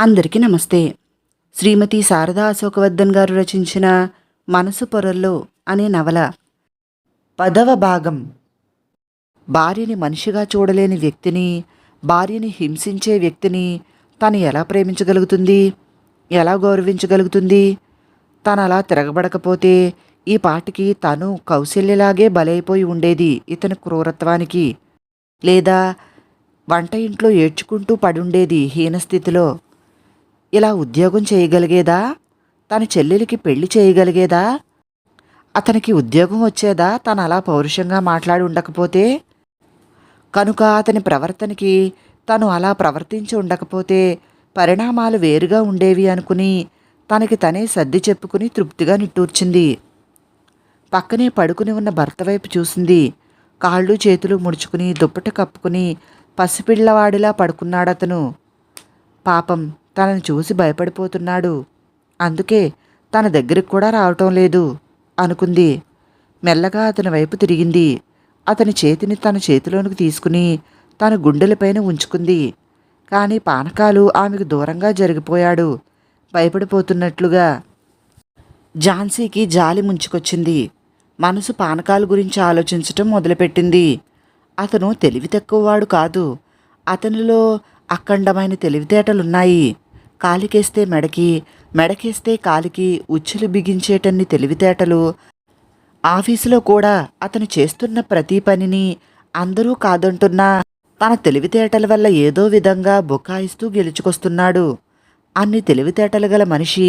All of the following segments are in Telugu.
అందరికీ నమస్తే. శ్రీమతి శారదా అశోకవర్ధన్ గారు రచించిన మనసు పొరల్లో అనే నవల. పదవ భాగం. భార్యని మనిషిగా చూడలేని వ్యక్తిని భార్యని హింసించే వ్యక్తిని తను ఎలా ప్రేమించగలుగుతుంది? ఎలా గౌరవించగలుగుతుంది? తను అలా తిరగబడకపోతే ఈ పాటికి తను కౌశల్యలాగే బలైపోయి ఉండేది ఇతని క్రూరత్వానికి. లేదా వంట ఇంట్లో ఏడ్చుకుంటూ పడుండేది హీనస్థితిలో ఇలా ఉద్యోగం చేయగలిగేదా? తన చెల్లెలికి పెళ్ళి చేయగలిగేదా? అతనికి ఉద్యోగం వచ్చేదా? తను అలా పౌరుషంగా మాట్లాడి ఉండకపోతే? కనుక అతని ప్రవర్తనకి తను అలా ప్రవర్తించి ఉండకపోతే పరిణామాలు వేరుగా ఉండేవి అనుకుని తనకి తనే సర్ది చెప్పుకుని తృప్తిగా నిట్టూర్చింది. పక్కనే పడుకుని ఉన్న భర్త వైపు చూసింది. కాళ్ళు చేతులు ముడుచుకుని దుప్పట కప్పుకుని పసిపిల్లవాడిలా పడుకున్నాడతను. పాపం తనని చూసి భయపడిపోతున్నాడు. అందుకే తన దగ్గరికి కూడా రావటం లేదు అనుకుంది. మెల్లగా అతని వైపు తిరిగింది. అతని చేతిని తన చేతిలోనికి తీసుకుని తన గుండెలపైన ఉంచుకుంది. కానీ పానకాలు ఆమెకు దూరంగా జరిగిపోయాడు. భయపడిపోతున్నట్లుగా ఝాన్సీకి జాలి ముంచుకొచ్చింది. మనసు పానకాల గురించి ఆలోచించటం మొదలుపెట్టింది. అతను తెలివి తక్కువవాడు కాదు. అతనిలో అఖండమైన తెలివితేటలున్నాయి. కాలికేస్తే మెడకి మెడకేస్తే కాలికి ఉచ్చులు బిగించేటన్ని తెలివితేటలు. ఆఫీసులో కూడా అతను చేస్తున్న ప్రతి పనిని అందరూ కాదంటున్నా తన తెలివితేటల వల్ల ఏదో విధంగా బుకాయిస్తూ గెలుచుకొస్తున్నాడు. అన్ని తెలివితేటలు గల మనిషి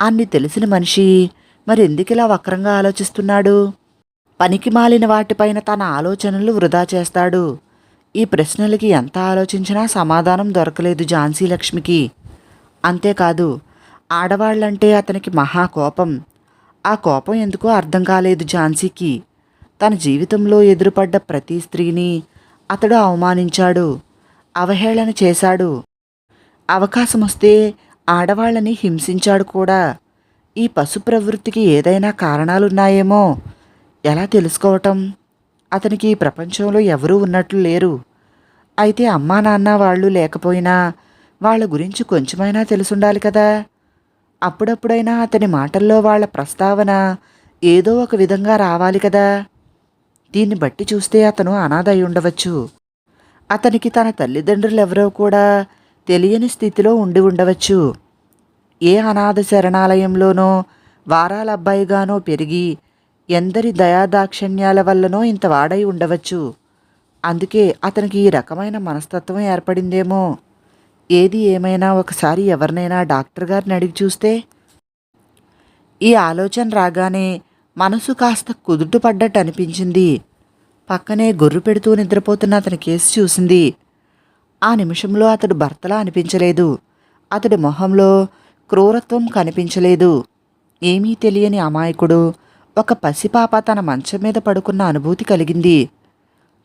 అన్ని తెలిసిన మనిషి మరి ఎందుకిలా వక్రంగా ఆలోచిస్తున్నాడు? పనికి మాలిన వాటిపైన తన ఆలోచనలు వృధా చేస్తాడు. ఈ ప్రశ్నలకి ఎంత ఆలోచించినా సమాధానం దొరకలేదు ఝాన్సీ లక్ష్మికి. అంతేకాదు ఆడవాళ్ళంటే అతనికి మహా కోపం. ఆ కోపం ఎందుకో అర్థం కాలేదు ఝాన్సీకి. తన జీవితంలో ఎదురుపడ్డ ప్రతి స్త్రీని అతడు అవమానించాడు అవహేళన చేశాడు. అవకాశం వస్తే ఆడవాళ్ళని హింసించాడు కూడా. ఈ పశు ప్రవృత్తికి ఏదైనా కారణాలున్నాయేమో ఎలా తెలుసుకోవటం? అతనికి ఈ ప్రపంచంలో ఎవరూ ఉన్నట్లు లేరు. అయితే అమ్మా నాన్న వాళ్ళు లేకపోయినా వాళ్ళ గురించి కొంచెమైనా తెలుసుండాలి కదా. అప్పుడప్పుడైనా అతని మాటల్లో వాళ్ళ ప్రస్తావన ఏదో ఒక విధంగా రావాలి కదా. దీన్ని బట్టి చూస్తే అతను అనాథ అయి ఉండవచ్చు. అతనికి తన తల్లిదండ్రులు ఎవరో కూడా తెలియని స్థితిలో ఉండి ఉండవచ్చు. ఏ అనాథ శరణాలయంలోనో వారాల అబ్బాయిగానో పెరిగి ఎందరి దయాదాక్షిణ్యాల వల్లనో ఇంత వాడై ఉండవచ్చు. అందుకే అతనికి ఈ రకమైన మనస్తత్వం ఏర్పడిందేమో. ఏది ఏమైనా ఒకసారి ఎవరినైనా డాక్టర్ గారిని అడిగి చూస్తే ఈ ఆలోచన రాగానే మనసు కాస్త కుదుటపడ్డట్టు అనిపించింది. పక్కనే గొర్రు పెడుతూ నిద్రపోతున్న అతని కేసు చూసింది. ఆ నిమిషంలో అతడు భర్తలా అనిపించలేదు. అతడి మొహంలో క్రూరత్వం కనిపించలేదు. ఏమీ తెలియని అమాయకుడు ఒక పసిపాప తన మంచం మీద పడుకున్న అనుభూతి కలిగింది.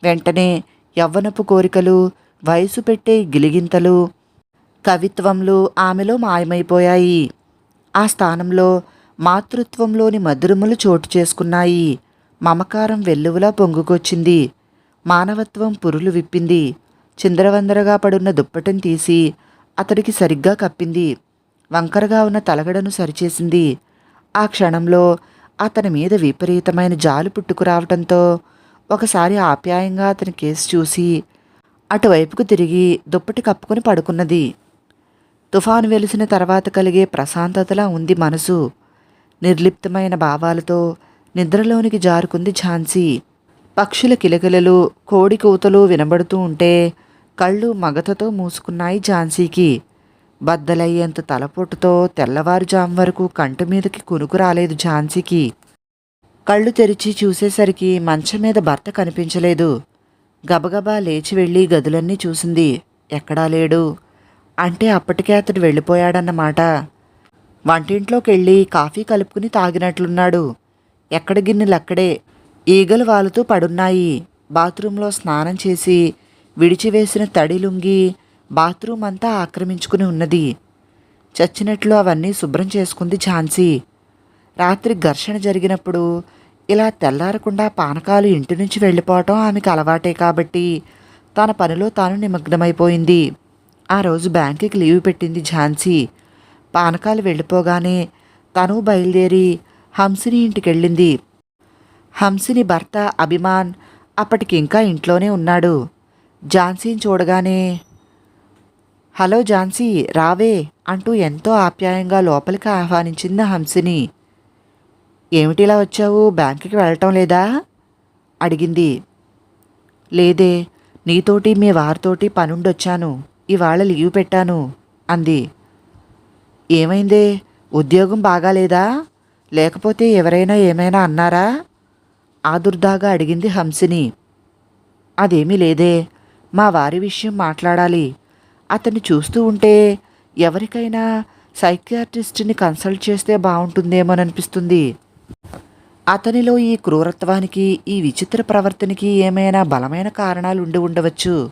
వెంటనే యవ్వనపు కోరికలు వయసు పెట్టే గిలిగింతలు కవిత్వంలు ఆమెలో మాయమైపోయాయి. ఆ స్థానంలో మాతృత్వంలోని మధురములు చోటు చేసుకున్నాయి. మమకారం వెల్లువలా పొంగుకొచ్చింది. మానవత్వం పురులు విప్పింది. చిందరవందరగా పడున్న దుప్పటం తీసి అతడికి సరిగ్గా కప్పింది. వంకరగా ఉన్న తలగడను సరిచేసింది. ఆ క్షణంలో అతని మీద విపరీతమైన జాలు పుట్టుకురావటంతో ఒకసారి ఆప్యాయంగా అతని కేసు చూసి అటువైపుకు తిరిగి దుప్పటి కప్పుకొని పడుకున్నది. తుఫాను వెలిసిన తర్వాత కలిగే ప్రశాంతతలా ఉంది మనసు. నిర్లిప్తమైన భావాలతో నిద్రలోనికి జారుకుంది ఝాన్సీ. పక్షుల కిలకిలలు కోడి కూతలు వినబడుతూ ఉంటే కళ్ళు మగతతో మూసుకున్నాయి ఝాన్సీకి. బద్దలయ్యేంత తలపొట్టుతో తెల్లవారుజాము వరకు కంటి మీదకి కునుకు రాలేదు ఝాన్సీకి. కళ్ళు తెరిచి చూసేసరికి మంచం మీద భర్త కనిపించలేదు. గబగబా లేచి వెళ్ళి గదులన్నీ చూసింది. ఎక్కడా లేడు. అంటే అప్పటికే అతడు వెళ్ళిపోయాడన్నమాట. వంటింట్లోకి వెళ్ళి కాఫీ కలుపుకుని తాగినట్లున్నాడు. ఎక్కడ గిన్నెలక్కడే ఈగలు వాలుతూ పడున్నాయి. బాత్రూంలో స్నానం చేసి విడిచివేసిన తడి లుంగి బాత్రూమ్ అంతా ఆక్రమించుకుని ఉన్నది. చచ్చినట్లు అవన్నీ శుభ్రం చేసుకుంది ఝాన్సీ. రాత్రి ఘర్షణ జరిగినప్పుడు ఇలా తెల్లారకుండా పానకాలు ఇంటి నుంచి వెళ్ళిపోవటం ఆమెకు అలవాటే కాబట్టి తన పనిలో తాను నిమగ్నమైపోయింది. ఆ రోజు బ్యాంకుకి లీవ్ పెట్టింది ఝాన్సీ. పానకాలు వెళ్ళిపోగానే తను బయలుదేరి హంసిని ఇంటికెళ్ళింది. హంసిని భర్త అభిమాన్ అప్పటికి ఇంకా ఇంట్లోనే ఉన్నాడు. ఝాన్సీని చూడగానే హలో ఝాన్సీ రావే అంటూ ఎంతో ఆప్యాయంగా లోపలికి ఆహ్వానించింది హంసిని. ఏమిటిలా వచ్చావు? బ్యాంకుకి వెళ్ళటం లేదా? అడిగింది. లేదే నీతోటి మీ వారితోటి పనుండొచ్చాను. ఇవాళ లీవ్ పెట్టాను అంది. ఏమైందే? ఉద్యోగం బాగాలేదా? లేకపోతే ఎవరైనా ఏమైనా అన్నారా? ఆదుర్దాగా అడిగింది హంసిని. అదేమీ లేదే మా వారి విషయం మాట్లాడాలి. అతన్ని చూస్తూ ఉంటే ఎవరికైనా సైకియాట్రిస్ట్ని కన్సల్ట్ చేస్తే బాగుంటుందేమోననిపిస్తుంది. అతనిలో ఈ క్రూరత్వానికి ఈ విచిత్ర ప్రవర్తనకి ఏమైనా బలమైన కారణాలు ఉండి ఉండవచ్చు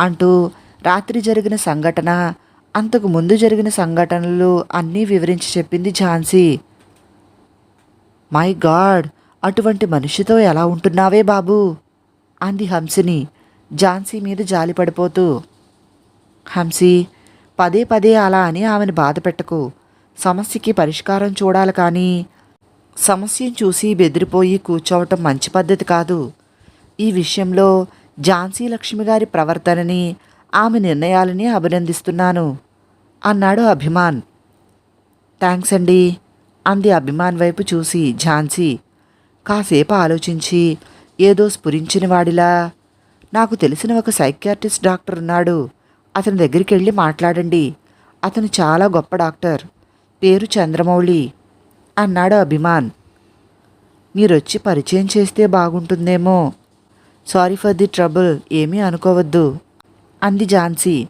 అంటూ రాత్రి జరిగిన సంఘటన అంతకు ముందు జరిగిన సంఘటనలు అన్నీ వివరించి చెప్పింది ఝాన్సీ. మై గాడ్ అటువంటి మనిషితో ఎలా ఉంటున్నావే బాబూ అంది హంసిని. ఝాన్సీ మీద జాలిపడిపోతూ హంసి పదే పదే అలా అని ఆమెను బాధ పెట్టకు. సమస్యకి పరిష్కారం చూడాలి కానీ సమస్యను చూసి బెదిరిపోయి కూర్చోవటం మంచి పద్ధతి కాదు. ఈ విషయంలో ఝాన్సీ లక్ష్మి గారి ప్రవర్తనని ఆమె నిర్ణయాలని అభినందిస్తున్నాను అన్నాడు అభిమాన్. థ్యాంక్స్ అండి అంది అభిమాన్ వైపు చూసి ఝాన్సీ. కాసేపు ఆలోచించి ఏదో స్ఫురించిన వాడిలా నాకు తెలిసిన ఒక సైకియాట్రిస్ట్ డాక్టర్ ఉన్నాడు అతని దగ్గరికి వెళ్ళి మాట్లాడండి అతను చాలా గొప్ప డాక్టర్ పేరు చంద్రమౌళి అన్నాడు అభిమాన్. మీరొచ్చి పరిచయం చేస్తే బాగుంటుందేమో సారీ ఫర్ ది ట్రబుల్ ఏమీ అనుకోవద్దు అంది ఝాన్సీ.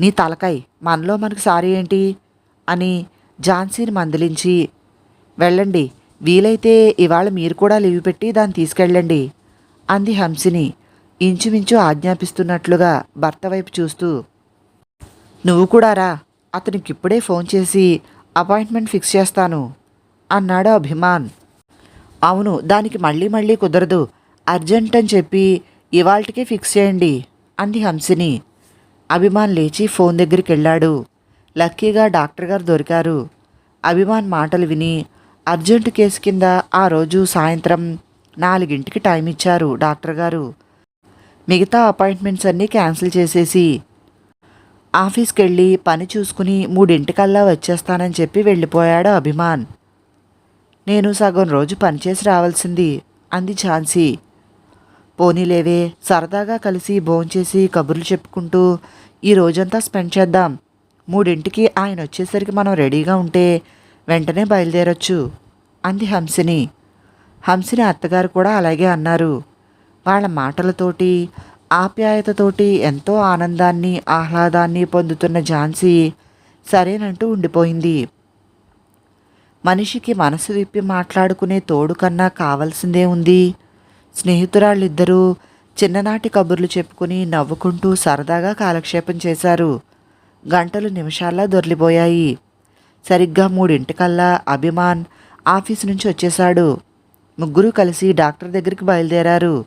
నీ తలకాయ్ మనలో మనకు సారీ ఏంటి? అని ఝాన్సీని మందలించి వెళ్ళండి వీలైతే ఇవాళ మీరు కూడా లీవ్ పెట్టి దాన్ని తీసుకెళ్ళండి అంది హంసిని ఇంచుమించు ఆజ్ఞాపిస్తున్నట్లుగా భర్త వైపు చూస్తూ. నువ్వు కూడా రా అతనికి ఇప్పుడే ఫోన్ చేసి అపాయింట్మెంట్ ఫిక్స్ చేస్తాను అన్నాడు అభిమాన్. అవును దానికి మళ్ళీ మళ్ళీ కుదరదు అర్జెంట్ అని చెప్పి ఇవాళకే ఫిక్స్ చేయండి అంది హంసిని. అభిమాన్ లేచి ఫోన్ దగ్గరికి వెళ్ళాడు లక్కీగా డాక్టర్ గారు దొరికారు. అభిమాన్ మాటలు విని అర్జెంటు కేసు కింద ఆ రోజు సాయంత్రం నాలుగింటికి టైం ఇచ్చారు డాక్టర్ గారు. మిగతా అపాయింట్మెంట్స్ అన్నీ క్యాన్సిల్ చేసేసి ఆఫీస్కి వెళ్ళి పని చూసుకుని మూడింటికల్లా వచ్చేస్తానని చెప్పి వెళ్ళిపోయాడు అభిమాన్. నేను సగం రోజు పనిచేసి రావాల్సింది అంది ఝాన్సీ. పోనీలేవే. సరదాగా కలిసి భోంచేసి కబుర్లు చెప్పుకుంటూ ఈ రోజంతా స్పెండ్ చేద్దాం. మూడింటికి ఆయన వచ్చేసరికి మనం రెడీగా ఉంటే వెంటనే బయలుదేరొచ్చు అంది హంసిని. హంసిని అత్తగారు కూడా అలాగే అన్నారు. వాళ్ళ మాటలతోటి ఆప్యాయతతోటి ఎంతో ఆనందాన్ని ఆహ్లాదాన్ని పొందుతున్న ఝాన్సీ సరేనంటూ ఉండిపోయింది. మనిషికి మనసు విప్పి మాట్లాడుకునే తోడు కన్నా కావలసిందే ఉంది. స్నేహితురాళ్ళిద్దరూ చిన్ననాటి కబుర్లు చెప్పుకుని నవ్వుకుంటూ సరదాగా కాలక్షేపం చేశారు. గంటలు నిమిషాల్లో దొరిలిపోయాయి సరిగ్గా మూడింటికల్లా అభిమాన్ ఆఫీస్ నుంచి వచ్చేశాడు. ముగ్గురు కలిసి డాక్టర్ దగ్గరికి బయలుదేరారు.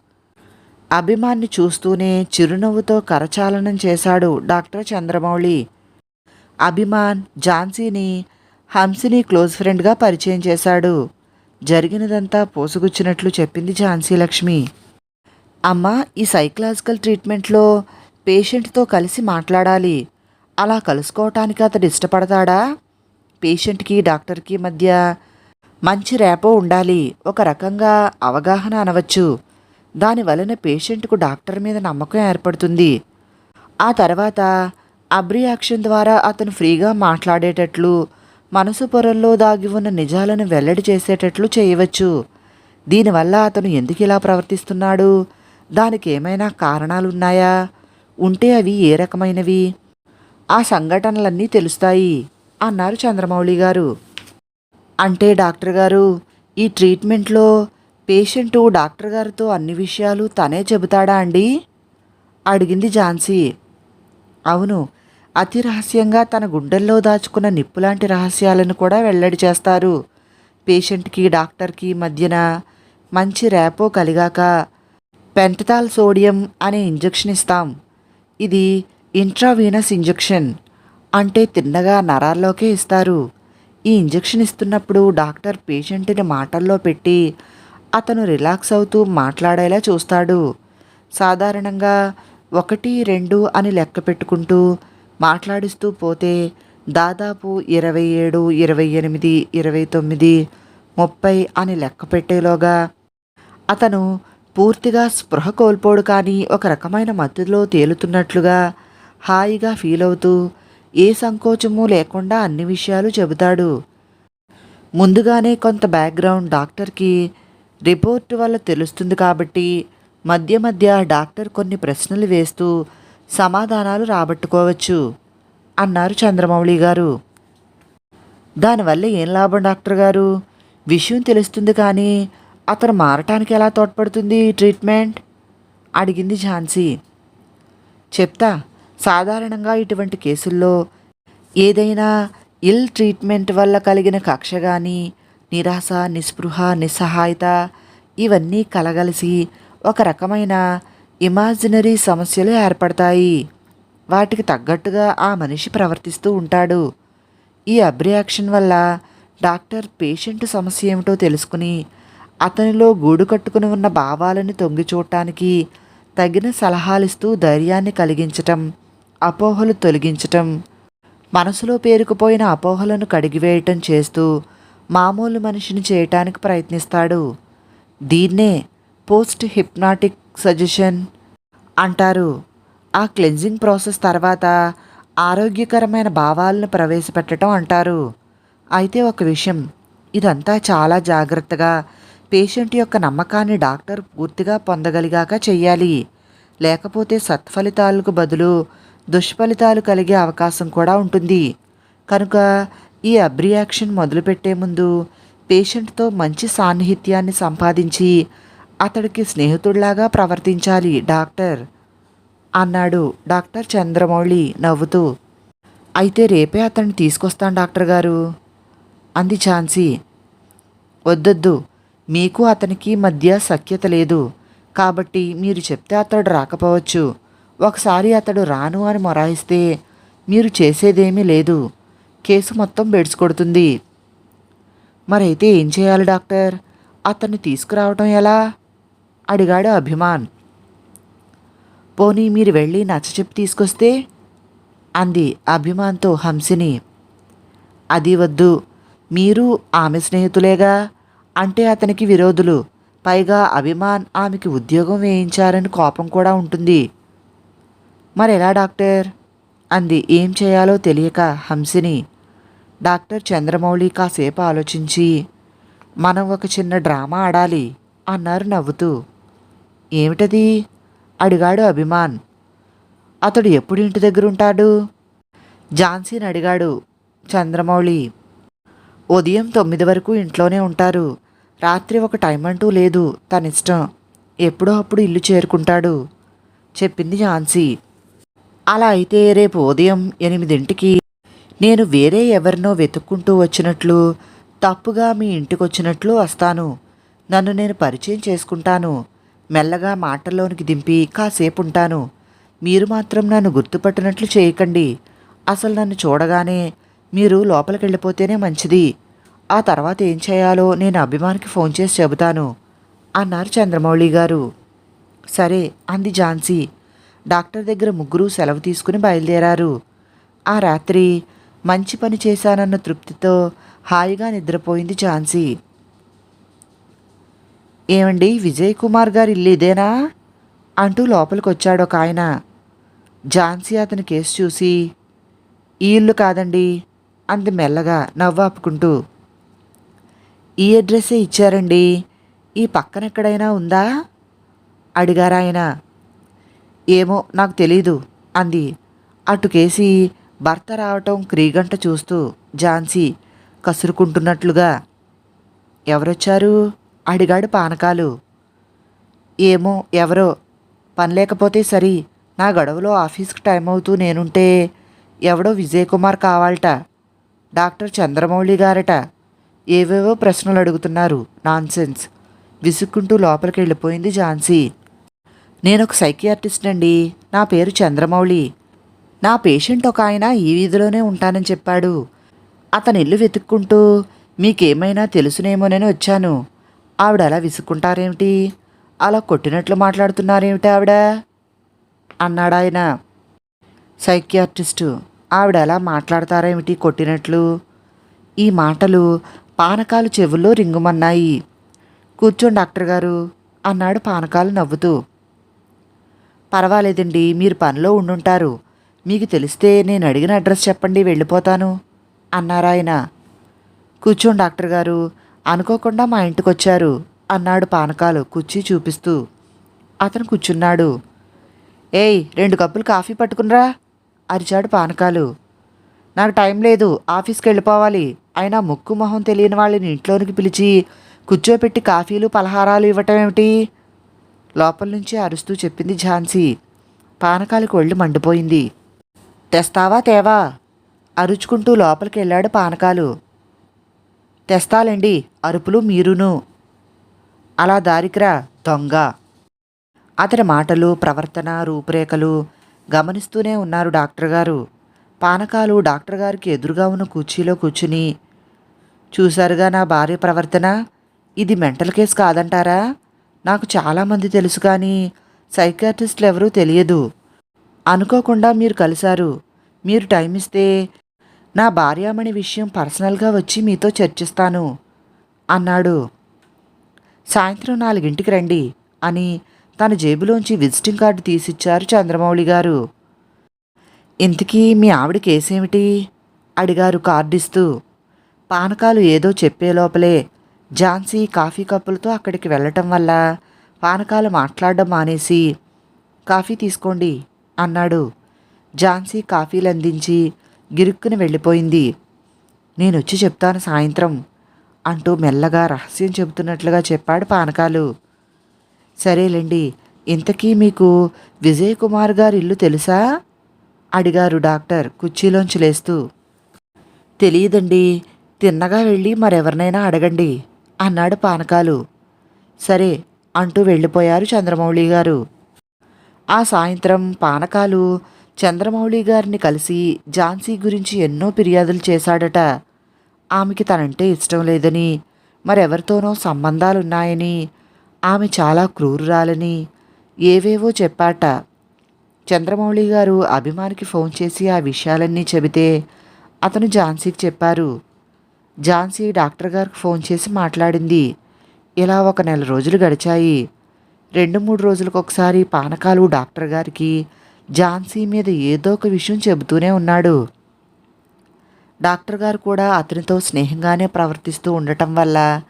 అభిమాన్ని చూస్తూనే చిరునవ్వుతో కరచాలనం చేశాడు డాక్టర్ చంద్రమౌళి. అభిమాన్ ఝాన్సీని హంసిని క్లోజ్ ఫ్రెండ్గా పరిచయం చేశాడు. జరిగినదంతా పోసుగుచ్చినట్లు చెప్పింది ఝాన్సీ లక్ష్మి. అమ్మ ఈ సైకలాజికల్ ట్రీట్మెంట్లో పేషెంట్తో కలిసి మాట్లాడాలి. అలా కలుసుకోవటానికి అతడు ఇష్టపడతాడా? పేషెంట్కి డాక్టర్కి మధ్య మంచి రేపో ఉండాలి. ఒక రకంగా అవగాహన అనవచ్చు. దాని వలన పేషెంట్కు డాక్టర్ మీద నమ్మకం ఏర్పడుతుంది. ఆ తర్వాత అబ్రియాక్షన్ ద్వారా అతను ఫ్రీగా మాట్లాడేటట్లు మనసు పొరల్లో దాగి ఉన్న నిజాలను వెల్లడి చేసేటట్లు చేయవచ్చు. దీనివల్ల అతను ఎందుకు ఇలా ప్రవర్తిస్తున్నాడు? దానికి ఏమైనా కారణాలున్నాయా? ఉంటే అవి ఏ రకమైనవి? ఆ సంఘటనలన్నీ తెలుస్తాయి అన్నారు చంద్రమౌళి గారు. అంటే డాక్టర్ గారు ఈ ట్రీట్మెంట్లో పేషెంటు డాక్టర్ గారితో అన్ని విషయాలు తనే చెబుతాడా అండి? అడిగింది ఝాన్సీ. అవును అతి రహస్యంగా తన గుండెల్లో దాచుకున్న నిప్పులాంటి రహస్యాలను కూడా వెల్లడి చేస్తారు. పేషెంట్కి డాక్టర్కి మధ్యన మంచి రేపో కలిగాక పెంటతాల్ సోడియం అనే ఇంజెక్షన్ ఇస్తాం. ఇది ఇంట్రావీనస్ ఇంజెక్షన్ అంటే తిన్నగా నరాల్లోకే ఇస్తారు. ఈ ఇంజెక్షన్ ఇస్తున్నప్పుడు డాక్టర్ పేషెంట్ని మాటల్లో పెట్టి అతను రిలాక్స్ అవుతూ మాట్లాడేలా చూస్తాడు. సాధారణంగా ఒకటి రెండు అని లెక్క పెట్టుకుంటూ మాట్లాడిస్తూ పోతే దాదాపు ఇరవై ఏడు ఇరవై ఎనిమిది ఇరవై తొమ్మిది ముప్పై అని లెక్క పెట్టేలోగా అతను పూర్తిగా స్పృహ కోల్పోడు కానీ ఒక రకమైన మత్తులో తేలుతున్నట్లుగా హాయిగా ఫీల్ అవుతూ ఏ సంకోచము లేకుండా అన్ని విషయాలు చెబుతాడు. ముందుగానే కొంత బ్యాక్గ్రౌండ్ డాక్టర్కి రిపోర్ట్ వల్ల తెలుస్తుంది కాబట్టి మధ్య మధ్య డాక్టర్ కొన్ని ప్రశ్నలు వేస్తూ సమాధానాలు రాబట్టుకోవచ్చు అన్నారు చంద్రమౌళి గారు దానివల్ల ఏం లాభం డాక్టర్ గారు? విషయం తెలుస్తుంది కానీ అతను మారటానికి ఎలా తోడ్పడుతుంది ట్రీట్మెంట్? అడిగింది ఝాన్సీ. చెప్తా సాధారణంగా ఇటువంటి కేసుల్లో ఏదైనా ఇల్ ట్రీట్మెంట్ వల్ల కలిగిన కక్ష కానీ నిరాశ నిస్పృహ నిస్సహాయత ఇవన్నీ కలగలిసి ఒక రకమైన ఇమాజినరీ సమస్యలు ఏర్పడతాయి. వాటికి తగ్గట్టుగా ఆ మనిషి ప్రవర్తిస్తూ ఉంటాడు. ఈ అబ్రియాక్షన్ వల్ల డాక్టర్ పేషెంట్ సమస్య ఏమిటో తెలుసుకుని అతనిలో గూడు కట్టుకుని ఉన్న భావాలను తొంగి చూడటానికి తగిన సలహాలిస్తూ ధైర్యాన్ని కలిగించటం అపోహలు తొలగించటం మనసులో పేరుకుపోయిన అపోహలను కడిగివేయటం చేస్తూ మామూలు మనిషిని చేయటానికి ప్రయత్నిస్తాడు. దీన్నే పోస్ట్ హిప్నాటిక్ సజెషన్ అంటారు. ఆ క్లెన్జింగ్ ప్రాసెస్ తర్వాత ఆరోగ్యకరమైన భావాలను ప్రవేశపెట్టడం అంటారు. అయితే ఒక విషయం ఇదంతా చాలా జాగ్రత్తగా పేషెంట్ యొక్క నమ్మకాన్ని డాక్టర్ పూర్తిగా పొందగలిగాక చెయ్యాలి. లేకపోతే సత్ఫలితాలకు బదులు దుష్ఫలితాలు కలిగే అవకాశం కూడా ఉంటుంది. కనుక ఈ అబ్రియాక్షన్ మొదలుపెట్టే ముందు పేషెంట్తో మంచి సాన్నిహిత్యాన్ని సంపాదించి అతడికి స్నేహితుడిలాగా ప్రవర్తించాలి డాక్టర్ అన్నాడు. డాక్టర్ చంద్రమౌళి నవ్వుతూ అయితే రేపే అతన్ని తీసుకొస్తాను డాక్టర్ గారు అంది ఝాన్సీ. వద్దొద్దు మీకు అతనికి మధ్య సఖ్యత లేదు కాబట్టి మీరు చెప్తే అతడు రాకపోవచ్చు. ఒకసారి అతడు రాను అని మొరాయిస్తే మీరు చేసేదేమీ లేదు. కేసు మొత్తం బెడ్స్ కొడుతుంది. మరైతే ఏం చేయాలి డాక్టర్? అతన్ని తీసుకురావటం ఎలా? అడిగాడు అభిమాన్. పోనీ మీరు వెళ్ళి నచ్చచెప్పి తీసుకొస్తే? అంది అభిమాన్తో హంసిని. అది వద్దు మీరు ఆమె స్నేహితులేగా? అంటే అతనికి విరోధులు. పైగా అభిమాన్ ఆమెకి ఉద్యోగం వేయించారని కోపం కూడా ఉంటుంది. మరెలా డాక్టర్? అంది ఏం చేయాలో తెలియక హంసిని. డాక్టర్ చంద్రమౌళి కాసేపు ఆలోచించి మనం ఒక చిన్న డ్రామా ఆడాలి అన్నారు నవ్వుతూ. ఏమిటది? అడిగాడు అభిమాన్. అతడు ఎప్పుడు ఇంటి దగ్గర ఉంటాడు ఝాన్సీని అడిగాడు చంద్రమౌళి. ఉదయం తొమ్మిది వరకు ఇంట్లోనే ఉంటారు. రాత్రి ఒక టైం అంటూ లేదు తనిష్టం. ఎప్పుడో అప్పుడు ఇల్లు చేరుకుంటాడు చెప్పింది ఝాన్సీ. అలా అయితే రేపు ఉదయం ఎనిమిదింటికి నేను వేరే ఎవరినో వెతుక్కుంటూ వచ్చినట్లు తప్పుగా మీ ఇంటికి వచ్చినట్లు వస్తాను. నన్ను నేను పరిచయం చేసుకుంటాను. మెల్లగా మాటల్లోనికి దింపి కాసేపు ఉంటాను మీరు మాత్రం నన్ను గుర్తుపట్టినట్లు చేయకండి. అసలు నన్ను చూడగానే మీరు లోపలికి వెళ్ళిపోతేనే మంచిది. ఆ తర్వాత ఏం చేయాలో నేను అభిమానికి ఫోన్ చేసి చెబుతాను అన్నారు చంద్రమౌళి గారు. సరే అంది ఝాన్సీ. డాక్టర్ దగ్గర ముగ్గురు సెలవు తీసుకుని బయలుదేరారు. ఆ రాత్రి మంచి పని చేశానన్న తృప్తితో హాయిగా నిద్రపోయింది ఝాన్సీ. ఏమండి విజయ్ కుమార్ గారి ఇల్లు ఇదేనా? అంటూ లోపలికి వచ్చాడు ఒక ఆయన. ఝాన్సీ అతని కేసు చూసి ఈ ఇల్లు కాదండి అంది మెల్లగా నవ్వాపుకుంటూ. ఈ అడ్రస్సే ఇచ్చారండి ఈ పక్కన ఎక్కడైనా ఉందా? అడిగారు ఆయన. ఏమో నాకు తెలీదు అంది. అటుకేసి భర్త రావటం క్రీగంట చూస్తూ ఝాన్సీ కసురుకుంటున్నట్లుగా. ఎవరొచ్చారు? అడిగాడు పానకాలు. ఏమో ఎవరో. పని లేకపోతే సరి. నా గడవలో ఆఫీస్కి టైం అవుతూ నేనుంటే ఎవడో విజయ్ కుమార్ కావాలట. డాక్టర్ చంద్రమౌళి గారట. ఏవేవో ప్రశ్నలు అడుగుతున్నారు. నాన్సెన్స్. విసుక్కుంటూ లోపలికి వెళ్ళిపోయింది ఝాన్సీ. నేను ఒక సైకియాట్రిస్ట్ అండి. నా పేరు చంద్రమౌళి. నా పేషెంట్ ఒక ఆయన ఈ వీధిలోనే ఉంటానని చెప్పాడు. అతని ఇల్లు వెతుక్కుంటూ మీకేమైనా తెలుసునేమోనని వచ్చాను. ఆవిడ అలా విసుక్కుంటారేమిటి? అలా కొట్టినట్లు మాట్లాడుతున్నారేమిటి ఆవిడ? అన్నాడాయన సైక్యార్టిస్టు సైకియాట్రిస్టు ఆవిడ ఎలా మాట్లాడతారేమిటి కొట్టినట్లు? ఈ మాటలు పానకాలు చెవుల్లో రింగుమన్నాయి. కూర్చోండి డాక్టర్ గారు అన్నాడు పానకాలు నవ్వుతూ. పర్వాలేదండి మీరు పనిలో ఉండుంటారు. మీకు తెలిస్తే నేను అడిగిన అడ్రస్ చెప్పండి వెళ్ళిపోతాను అన్నారాయన. కూర్చోండి డాక్టర్ గారు అనుకోకుండా మా ఇంటికి వచ్చారు అన్నాడు పానకాలు కుర్చీ చూపిస్తూ. అతను కూర్చున్నాడు. ఏయ్ రెండు కప్పులు కాఫీ పట్టుకునిరా అరిచాడు పానకాలు. నాకు టైం లేదు ఆఫీస్కి వెళ్ళిపోవాలి అయినా ముక్కు మొహం తెలియని వాళ్ళని ఇంట్లోనికి పిలిచి కూర్చోపెట్టి కాఫీలు పలహారాలు ఇవ్వటం ఏమిటి? లోపల నుంచి అరుస్తూ చెప్పింది ఝాన్సీ. పానకాలకు ఒళ్ళు మండిపోయింది. తెస్తావా తేవా? అరుచుకుంటూ లోపలికి వెళ్ళాడు పానకాలు. తెస్తాలండి అరుపులు మీరును. అలా దారికిరా దొంగ. అతని మాటలు ప్రవర్తన రూపురేఖలు గమనిస్తూనే ఉన్నారు డాక్టర్ గారు. పానకాలు డాక్టర్ గారికి ఎదురుగా ఉన్న కుర్చీలో కూర్చుని చూశారుగా నా భార్య ప్రవర్తన? ఇది మెంటల్ కేసు కాదంటారా? నాకు చాలామంది తెలుసు కానీ సైకాట్రిస్టులు ఎవరూ తెలియదు. అనుకోకుండా మీరు కలిశారు. మీరు టైం ఇస్తే నా భార్యామణి విషయం పర్సనల్గా వచ్చి మీతో చర్చిస్తాను. అన్నాడు. సాయంత్రం నాలుగింటికి రండి అని తన జేబులోంచి విజిటింగ్ కార్డు తీసిచ్చారు చంద్రమౌళి గారు. ఇంతకీ మీ ఆవిడ కేసేమిటి? అడిగారు కార్డిస్తూ పానకాలు ఏదో చెప్పే లోపలే ఝాన్సీ కాఫీ కప్పులతో అక్కడికి వెళ్ళటం వల్ల పానకాలు మాట్లాడడం మానేసి కాఫీ తీసుకోండి అన్నాడు. ఝాన్సీ కాఫీలు అందించి గిరుక్కుని వెళ్ళిపోయింది. నేను వచ్చి చెప్తాను సాయంత్రం అంటూ మెల్లగా రహస్యం చెబుతున్నట్లుగా చెప్పాడు పానకాలు. సరేలేండి ఇంతకీ మీకు విజయ్ కుమార్ గారి ఇల్లు తెలుసా? అడిగారు డాక్టర్ కుర్చీలోంచి లేస్తూ. తెలియదండి తిన్నగా వెళ్ళి మరెవరినైనా అడగండి అన్నాడు పానకాలు. సరే అంటూ వెళ్ళిపోయారు చంద్రమౌళి గారు. ఆ సాయంత్రం పానకాలు చంద్రమౌళి గారిని కలిసి ఝాన్సీ గురించి ఎన్నో ఫిర్యాదులు చేశాడట. ఆమెకి తనంటే ఇష్టం లేదని మరెవరితోనో సంబంధాలున్నాయని ఆమె చాలా క్రూరురాలని ఏవేవో చెప్పాట. చంద్రమౌళి గారు అభిమానికి ఫోన్ చేసి ఆ విషయాలన్నీ చెబితే అతను ఝాన్సీకి చెప్పారు. ఝాన్సీ డాక్టర్ గారికి ఫోన్ చేసి మాట్లాడింది. ఇలా ఒక నెల రోజులు గడిచాయి. రెండు మూడు రోజులకు ఒకసారి పానకాలు డాక్టర్ గారికి ఝాన్సీ మీద ఏదో ఒక విషయం చెబుతూనే ఉన్నాడు. డాక్టర్ గారు కూడా అతనితో స్నేహంగానే ప్రవర్తిస్తూ ఉండటం వల్ల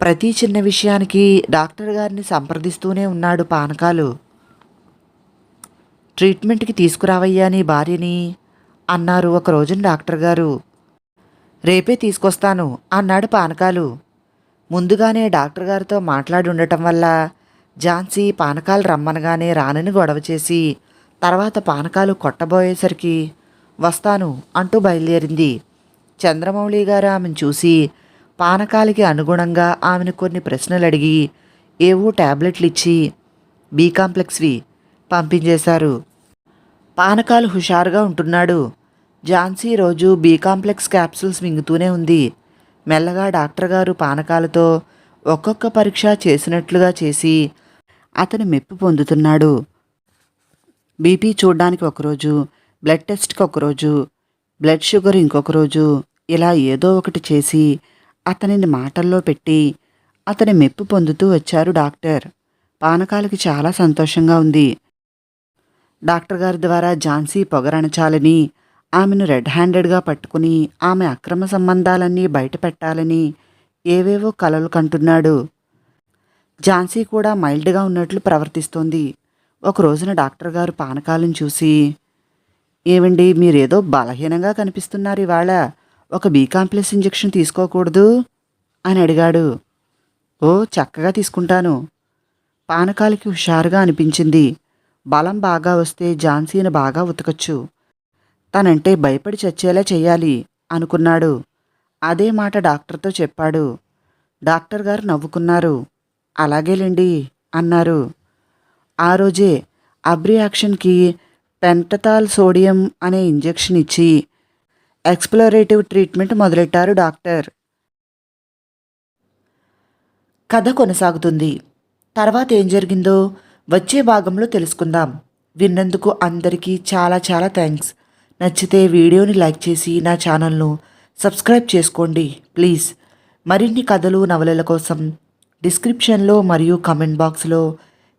ప్రతి చిన్న విషయానికి డాక్టర్ గారిని సంప్రదిస్తూనే ఉన్నాడు పానకాలు. ట్రీట్మెంట్కి తీసుకురావయ్యా నీ భార్యని అన్నారు ఒక రోజున డాక్టర్ గారు. రేపే తీసుకొస్తాను అన్నాడు పానకాలు. ముందుగానే డాక్టర్ గారితో మాట్లాడి ఉండటం వల్ల ఝాన్సీ పానకాలు రమ్మనగానే రానని గొడవ చేసి తర్వాత పానకాలు కొట్టబోయేసరికి వస్తాను అంటూ బయలుదేరింది. చంద్రమౌళి గారు ఆమెను చూసి పానకాలకి అనుగుణంగా ఆమెను కొన్ని ప్రశ్నలు అడిగి ఏవో టాబ్లెట్లు ఇచ్చి బీ కాంప్లెక్స్వి పంపించేశారు. పానకాలు హుషారుగా ఉంటున్నాడు. ఝాన్సీ రోజు బీ కాంప్లెక్స్ క్యాప్సూల్స్ మింగుతూనే ఉంది. మెల్లగా డాక్టర్ గారు పానకాలతో ఒక్కొక్క పరీక్ష చేసినట్లుగా చేసి అతను మెప్పు పొందుతున్నాడు. బీపీ చూడడానికి ఒకరోజు బ్లడ్ టెస్ట్కి ఒకరోజు బ్లడ్ షుగర్ ఇంకొక రోజు ఇలా ఏదో ఒకటి చేసి అతనిని మాటల్లో పెట్టి అతని మెప్పు పొందుతూ వచ్చారు డాక్టర్. పానకాలకి చాలా సంతోషంగా ఉంది. డాక్టర్ గారి ద్వారా ఝాన్సీ పొగరణచాలని ఆమెను రెడ్ హ్యాండెడ్గా పట్టుకుని ఆమె అక్రమ సంబంధాలన్నీ బయట పెట్టాలని ఏవేవో కలలు కంటున్నాడు. ఝాన్సీ కూడా మైల్డ్గా ఉన్నట్లు ప్రవర్తిస్తోంది. ఒక రోజున డాక్టర్ గారు పానకాలను చూసి ఏమండి మీరేదో బలహీనంగా కనిపిస్తున్నారు ఇవాళ. ఒక బీ కాంప్లెక్స్ ఇంజెక్షన్ తీసుకోకూడదు? అని అడిగాడు. ఓ చక్కగా తీసుకుంటాను. పానకాలకి హుషారుగా అనిపించింది. బలం బాగా వస్తే ఝాన్సీని బాగా ఉతకచ్చు. తనంటే భయపడి చచ్చేలా చెయ్యాలి అనుకున్నాడు. అదే మాట డాక్టర్తో చెప్పాడు. డాక్టర్ గారు నవ్వుకున్నారు. అలాగేలేండి అన్నారు. ఆ రోజే అబ్రి యాక్షన్కి పెంటతాల్ సోడియం అనే ఇంజెక్షన్ ఇచ్చి ఎక్స్ప్లోరేటివ్ ట్రీట్మెంట్ మొదలెట్టారు డాక్టర్. కథ కొనసాగుతుంది. తర్వాత ఏం జరిగిందో వచ్చే భాగంలో తెలుసుకుందాం. విన్నందుకు అందరికీ చాలా చాలా థ్యాంక్స్. నచ్చితే వీడియోని లైక్ చేసి నా ఛానల్ను సబ్స్క్రైబ్ చేసుకోండి ప్లీజ్. మరిన్ని కథలు నవలల కోసం డిస్క్రిప్షన్లో మరియు కమెంట్ బాక్స్లో